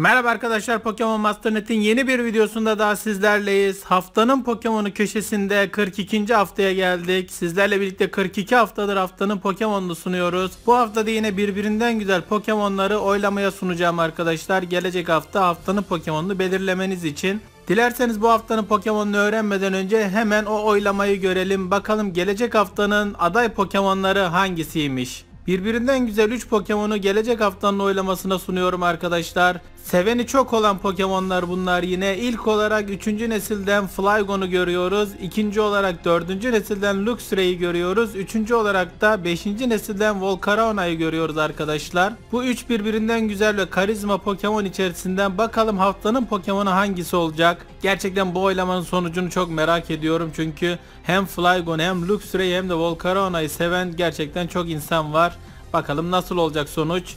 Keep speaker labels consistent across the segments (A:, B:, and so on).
A: Merhaba arkadaşlar Pokemon Master Net'in yeni bir videosunda daha sizlerleyiz. Haftanın Pokemon'u köşesinde 42. haftaya geldik. Sizlerle birlikte 42 haftadır haftanın Pokemon'unu sunuyoruz. Bu haftada yine birbirinden güzel Pokemon'ları oylamaya sunacağım arkadaşlar. Gelecek hafta haftanın Pokemon'unu belirlemeniz için. Dilerseniz bu haftanın Pokemon'unu öğrenmeden önce hemen o oylamayı görelim. Bakalım gelecek haftanın aday Pokemon'ları hangisiymiş? Birbirinden güzel 3 Pokemon'u gelecek haftanın oylamasına sunuyorum arkadaşlar. Seveni çok olan Pokemon'lar bunlar yine. İlk olarak 3. nesilden Flygon'u görüyoruz. İkinci olarak 4. nesilden Luxray'i görüyoruz. Üçüncü olarak da 5. nesilden Volcarona'yı görüyoruz arkadaşlar. Bu üç birbirinden güzel ve karizma Pokemon içerisinden bakalım haftanın Pokemon'u hangisi olacak? Gerçekten bu oylamanın sonucunu çok merak ediyorum çünkü hem Flygon hem Luxray hem de Volcarona'yı seven gerçekten çok insan var. Bakalım nasıl olacak sonuç.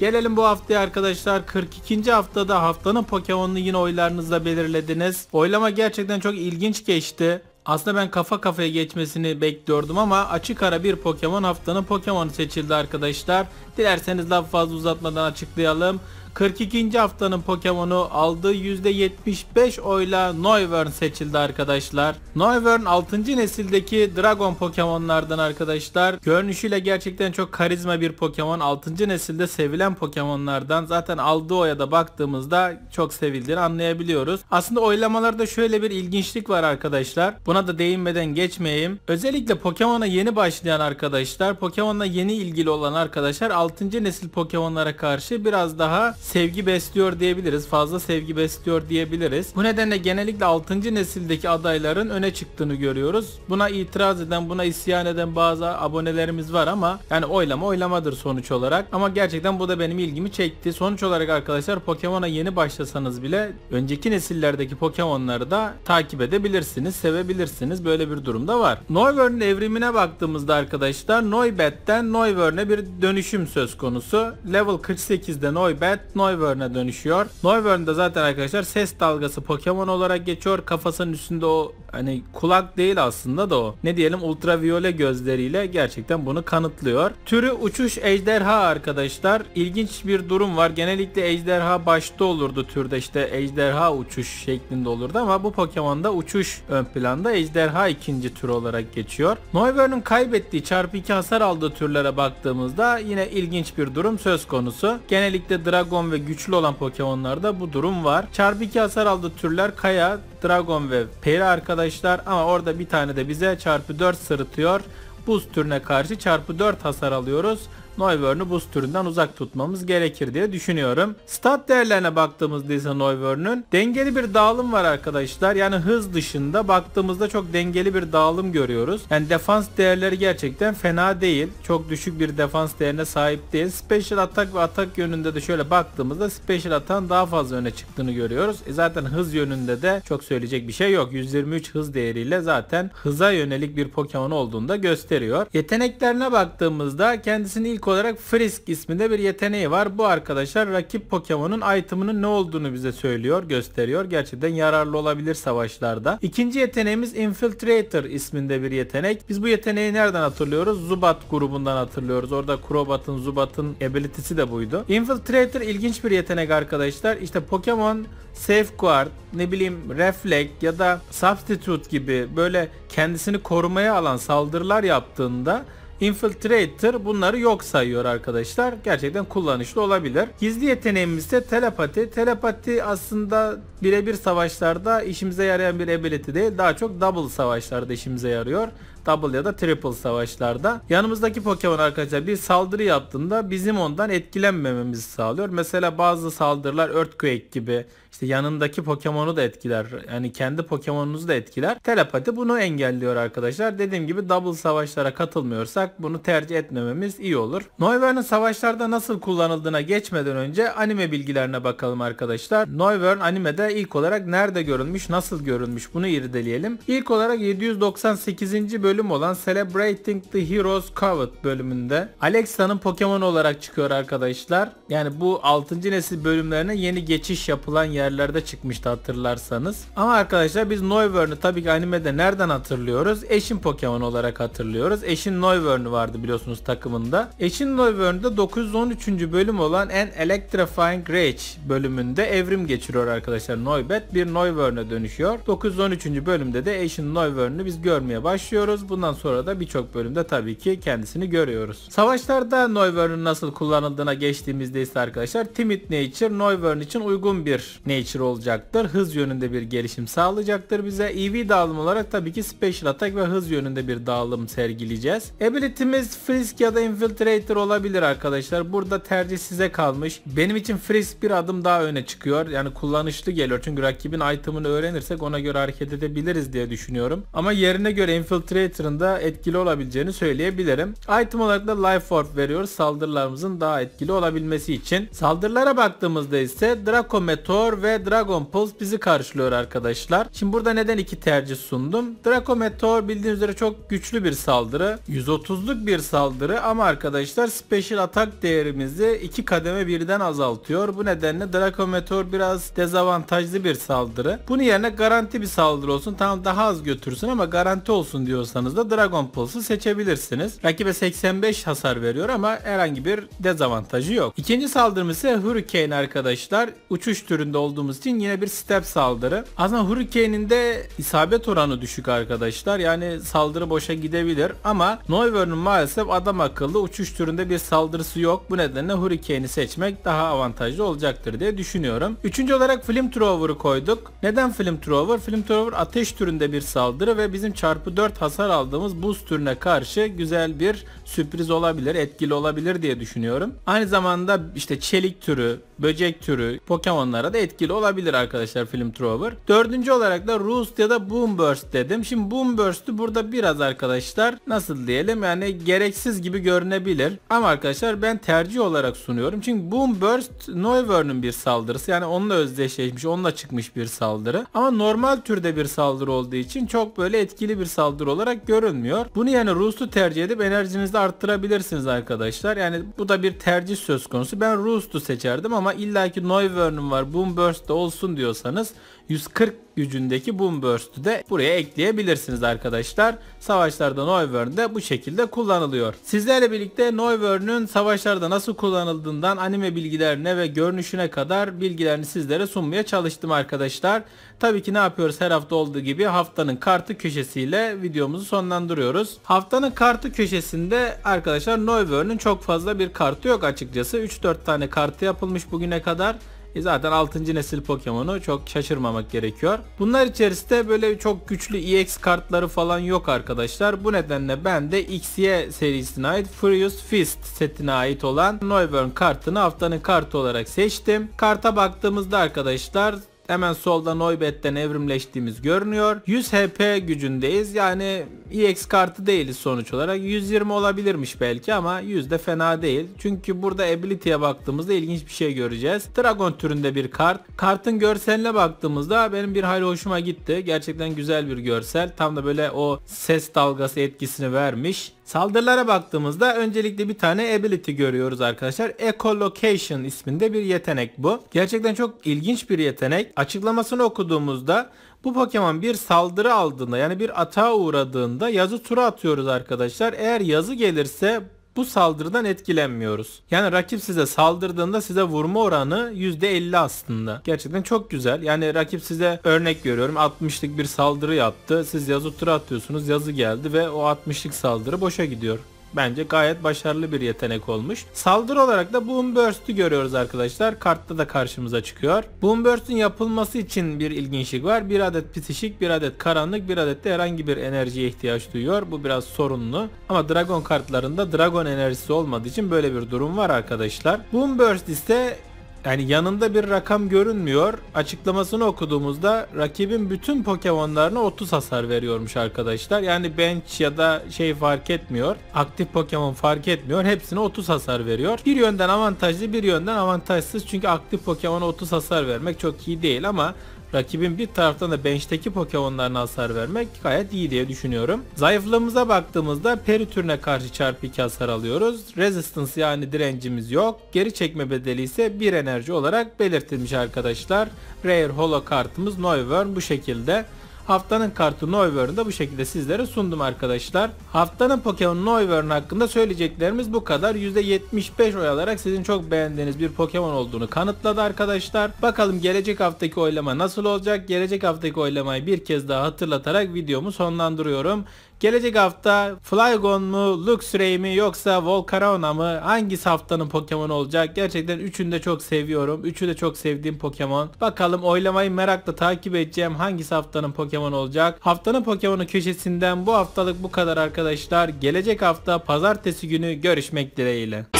A: Gelelim bu haftaya arkadaşlar 42. haftada haftanın Pokemon'unu yine oylarınızla belirlediniz. Oylama gerçekten çok ilginç geçti. Aslında ben kafa kafaya geçmesini bekliyordum ama açık ara bir Pokemon haftanın Pokemon'u seçildi arkadaşlar. Dilerseniz daha fazla uzatmadan açıklayalım. 42. haftanın Pokemon'u aldığı %75 oyla Noivern seçildi arkadaşlar. Noivern 6. nesildeki Dragon Pokemon'lardan arkadaşlar. Görünüşüyle gerçekten çok karizma bir Pokemon. 6. nesilde sevilen Pokemon'lardan. Zaten aldığı oya da baktığımızda çok sevildiğini anlayabiliyoruz. Aslında oylamalarda şöyle bir ilginçlik var arkadaşlar. Buna da değinmeden geçmeyeyim. Özellikle Pokemon'a yeni başlayan arkadaşlar, Pokemon'la yeni ilgili olan arkadaşlar 6. nesil Pokemon'lara karşı biraz daha sevgi besliyor diyebiliriz. Fazla sevgi besliyor diyebiliriz. Bu nedenle genellikle 6. nesildeki adayların öne çıktığını görüyoruz. Buna itiraz eden, buna isyan eden bazı abonelerimiz var ama yani oylama oylamadır sonuç olarak. Ama gerçekten bu da benim ilgimi çekti. Sonuç olarak arkadaşlar Pokemon'a yeni başlasanız bile önceki nesillerdeki Pokemon'ları da takip edebilirsiniz, sevebilirsiniz. Böyle bir durumda var. Noivern'ın evrimine baktığımızda arkadaşlar Noibat'ten Noivern'e bir dönüşüm söz konusu. Level 48'de Noibat Noivern'e dönüşüyor. Noivern'de zaten arkadaşlar ses dalgası Pokemon olarak geçiyor. Kafasının üstünde o hani kulak değil aslında da o. Ne diyelim ultraviyole gözleriyle gerçekten bunu kanıtlıyor. Türü uçuş ejderha arkadaşlar. İlginç bir durum var. Genellikle ejderha başta olurdu türde işte ejderha uçuş şeklinde olurdu ama bu Pokemon'da uçuş ön planda ejderha ikinci tür olarak geçiyor. Noivern'ın kaybettiği çarpı 2 hasar aldığı türlere baktığımızda yine ilginç bir durum söz konusu. Genellikle Dragon ve güçlü olan Pokemon'larda bu durum var. Çarpı 2 hasar aldığı türler Kaya, Dragon ve Peri arkadaşlar ama orada bir tane de bize çarpı 4 sırıtıyor. Buz türüne karşı çarpı 4 hasar alıyoruz. Noivern'u buz türünden uzak tutmamız gerekir diye düşünüyorum. Stat değerlerine baktığımızda ise Noivern'ün dengeli bir dağılım var arkadaşlar. Yani hız dışında baktığımızda çok dengeli bir dağılım görüyoruz. Yani defans değerleri gerçekten fena değil. Çok düşük bir defans değerine sahip değil. Special atak ve atak yönünde de şöyle baktığımızda Special atağın daha fazla öne çıktığını görüyoruz. E zaten hız yönünde de çok söyleyecek bir şey yok. 123 hız değeriyle zaten hıza yönelik bir Pokemon olduğunu da gösteriyor. Yeteneklerine baktığımızda kendisini ilk olarak Frisk isminde bir yeteneği var. Bu arkadaşlar rakip Pokemon'un itemının ne olduğunu bize söylüyor, gösteriyor. Gerçekten yararlı olabilir savaşlarda. İkinci yeteneğimiz Infiltrator isminde bir yetenek. Biz bu yeteneği nereden hatırlıyoruz? Zubat grubundan hatırlıyoruz. Orada Crobat'ın, Zubat'ın ability'si de buydu. Infiltrator ilginç bir yetenek arkadaşlar. İşte Pokemon Safeguard, ne bileyim Reflect ya da Substitute gibi böyle kendisini korumaya alan saldırılar yaptığında Infiltrator bunları yok sayıyor arkadaşlar. Gerçekten kullanışlı olabilir. Gizli yeteneğimiz ise telepati. Telepati aslında birebir savaşlarda işimize yarayan bir ability değil. Daha çok double savaşlarda işimize yarıyor double ya da triple savaşlarda. Yanımızdaki Pokemon arkadaşlar bir saldırı yaptığında bizim ondan etkilenmememizi sağlıyor. Mesela bazı saldırılar Earthquake gibi işte yanındaki Pokemon'u da etkiler. Yani kendi Pokemon'unuzu da etkiler. Telepati bunu engelliyor arkadaşlar. Dediğim gibi double savaşlara katılmıyorsak bunu tercih etmememiz iyi olur. Noivern'ın savaşlarda nasıl kullanıldığına geçmeden önce anime bilgilerine bakalım arkadaşlar. Noivern animede ilk olarak nerede görülmüş, nasıl görülmüş bunu irdeleyelim. İlk olarak 798. bölüm olan Celebrating the Heroes Covet bölümünde Alexa'nın Pokemon olarak çıkıyor arkadaşlar. Yani bu 6. nesil bölümlerine yeni geçiş yapılan yerlerde çıkmıştı hatırlarsanız. Ama arkadaşlar biz Noivern'ı tabii ki animede nereden hatırlıyoruz? Eşin Pokemon olarak hatırlıyoruz. Eşin Noivern'ı vardı biliyorsunuz takımında. Eşin Noivern'da 913. bölüm olan En Electrifying Rage bölümünde evrim geçiriyor arkadaşlar Noibet. Bir Noivern'a dönüşüyor. 913. bölümde de Eşin Noivern'ı biz görmeye başlıyoruz. Bundan sonra da birçok bölümde tabii ki kendisini görüyoruz. Savaşlarda Noivern'ın nasıl kullanıldığına geçtiğimizde ise arkadaşlar Timid Nature Noivern için uygun bir Nature olacaktır. Hız yönünde bir gelişim sağlayacaktır bize. EV dağılım olarak tabii ki Special Attack ve hız yönünde bir dağılım sergileyeceğiz. Ability'miz Frisk ya da Infiltrator olabilir arkadaşlar. Burada tercih size kalmış. Benim için Frisk bir adım daha öne çıkıyor. Yani kullanışlı geliyor. Çünkü rakibin item'ını öğrenirsek ona göre hareket edebiliriz diye düşünüyorum. Ama yerine göre Infiltrator'ın da etkili olabileceğini söyleyebilirim. Item olarak da Life Orb veriyoruz. Saldırılarımızın daha etkili olabilmesi için. Saldırılara baktığımızda ise Draco Meteor ve Dragon Pulse bizi karşılıyor arkadaşlar. Şimdi burada neden iki tercih sundum? Draco Meteor bildiğiniz üzere çok güçlü bir saldırı. 130'luk bir saldırı ama arkadaşlar Special Attack değerimizi iki kademe birden azaltıyor. Bu nedenle Draco Meteor biraz dezavantajlı bir saldırı. Bunun yerine garanti bir saldırı olsun. Tamam daha az götürsün ama garanti olsun diyorsanız da Dragon Pulse'u seçebilirsiniz. Rakibe 85 hasar veriyor ama herhangi bir dezavantajı yok. İkinci saldırımız ise Hurricane arkadaşlar. Uçuş türünde olduğumuz için yine bir step saldırı. Aslında Hurricane'in de isabet oranı düşük arkadaşlar. Yani saldırı boşa gidebilir ama Noivern'ın maalesef adam akıllı uçuş türünde bir saldırısı yok. Bu nedenle Hurricane'i seçmek daha avantajlı olacaktır diye düşünüyorum. Üçüncü olarak Flamethrower'ı koyduk. Neden Flamethrower? Flamethrower ateş türünde bir saldırı ve bizim çarpı 4 hasar aldığımız buz türüne karşı güzel bir sürpriz olabilir, etkili olabilir diye düşünüyorum. Aynı zamanda işte çelik türü, böcek türü Pokemon'lara da etkili olabilir arkadaşlar Flamethrower. Dördüncü olarak da Roost ya da Boomburst dedim. Şimdi Boomburst'ü burada biraz arkadaşlar nasıl diyelim yani gereksiz gibi görünebilir. Ama arkadaşlar ben tercih olarak sunuyorum. Çünkü Boomburst Noivern'ın bir saldırısı. Yani onunla özdeşleşmiş, onunla çıkmış bir saldırı. Ama normal türde bir saldırı olduğu için çok böyle etkili bir saldırı olarak görünmüyor. Bunu yani Roost'u tercih edip enerjinizi arttırabilirsiniz arkadaşlar. Yani bu da bir tercih söz konusu. Ben Roost'u seçerdim ama illaki Noivern'ım var, Boomburst de olsun diyorsanız 140 gücündeki Boomburst'ü de buraya ekleyebilirsiniz arkadaşlar. Savaşlarda Noivern de bu şekilde kullanılıyor. Sizlerle birlikte Noivern'ün savaşlarda nasıl kullanıldığından anime bilgilerine ve görünüşüne kadar bilgilerini sizlere sunmaya çalıştım arkadaşlar. Tabii ki ne yapıyoruz her hafta olduğu gibi haftanın kartı köşesiyle videomuzu sonlandırıyoruz. Haftanın kartı köşesinde arkadaşlar Noivern'ün çok fazla bir kartı yok açıkçası. 3-4 tane kartı yapılmış bugüne kadar. E zaten 6. nesil Pokemon'u çok şaşırmamak gerekiyor. Bunlar içerisinde böyle çok güçlü EX kartları falan yok arkadaşlar. Bu nedenle ben de XY serisine ait Furious Fist setine ait olan Noivern kartını haftanın kartı olarak seçtim. Karta baktığımızda arkadaşlar Hemen solda Noibet'ten evrimleştiğimiz görünüyor. 100 HP gücündeyiz. Yani EX kartı değiliz sonuç olarak. 120 olabilirmiş belki ama 100 de fena değil. Çünkü burada ability'ye baktığımızda ilginç bir şey göreceğiz. Dragon türünde bir kart. Kartın görseline baktığımızda benim bir hayli hoşuma gitti. Gerçekten güzel bir görsel. Tam da böyle o ses dalgası etkisini vermiş. Saldırılara baktığımızda öncelikle bir tane ability görüyoruz arkadaşlar. Echolocation isminde bir yetenek bu. Gerçekten çok ilginç bir yetenek. Açıklamasını okuduğumuzda bu Pokemon bir saldırı aldığında yani bir atağa uğradığında yazı tura atıyoruz arkadaşlar. Eğer yazı gelirse bu saldırıdan etkilenmiyoruz. Yani rakip size saldırdığında size vurma oranı %50 aslında. Gerçekten çok güzel. Yani rakip size örnek görüyorum 60'lık bir saldırı yaptı. Siz yazı tura atıyorsunuz yazı geldi ve o 60'lık saldırı boşa gidiyor. Bence gayet başarılı bir yetenek olmuş. Saldırı olarak da Boom Burst'ü görüyoruz arkadaşlar. Kartta da karşımıza çıkıyor. Boom Burst'ün yapılması için bir ilginçlik var. Bir adet psişik, bir adet karanlık, bir adet de herhangi bir enerjiye ihtiyaç duyuyor. Bu biraz sorunlu. Ama Dragon kartlarında Dragon enerjisi olmadığı için böyle bir durum var arkadaşlar. Boom Burst ise yani yanında bir rakam görünmüyor. Açıklamasını okuduğumuzda rakibin bütün Pokemon'larına 30 hasar veriyormuş arkadaşlar. Yani bench ya da şey fark etmiyor. Aktif Pokemon fark etmiyor. Hepsine 30 hasar veriyor. Bir yönden avantajlı bir yönden avantajsız. Çünkü aktif Pokemon'a 30 hasar vermek çok iyi değil ama rakibin bir taraftan da bench'teki Pokemon'larına hasar vermek gayet iyi diye düşünüyorum. Zayıflığımıza baktığımızda peri türüne karşı çarpı 2 hasar alıyoruz. Resistance yani direncimiz yok. Geri çekme bedeli ise 1 enerji olarak belirtilmiş arkadaşlar. Rare Holo kartımız Noivern bu şekilde. Haftanın kartı Noivern'ı da bu şekilde sizlere sundum arkadaşlar. Haftanın Pokemon Noivern hakkında söyleyeceklerimiz bu kadar. %75 oy alarak sizin çok beğendiğiniz bir Pokemon olduğunu kanıtladı arkadaşlar. Bakalım gelecek haftaki oylama nasıl olacak? Gelecek haftaki oylamayı bir kez daha hatırlatarak videomu sonlandırıyorum. Gelecek hafta Flygon mu, Luxray mi yoksa Volcarona mı? Hangisi haftanın Pokemon olacak? Gerçekten üçünü de çok seviyorum. Üçü de çok sevdiğim Pokemon. Bakalım oylamayı merakla takip edeceğim. Hangisi haftanın Pokemon olacak? Haftanın Pokemon'u köşesinden bu haftalık bu kadar arkadaşlar. Gelecek hafta pazartesi günü görüşmek dileğiyle.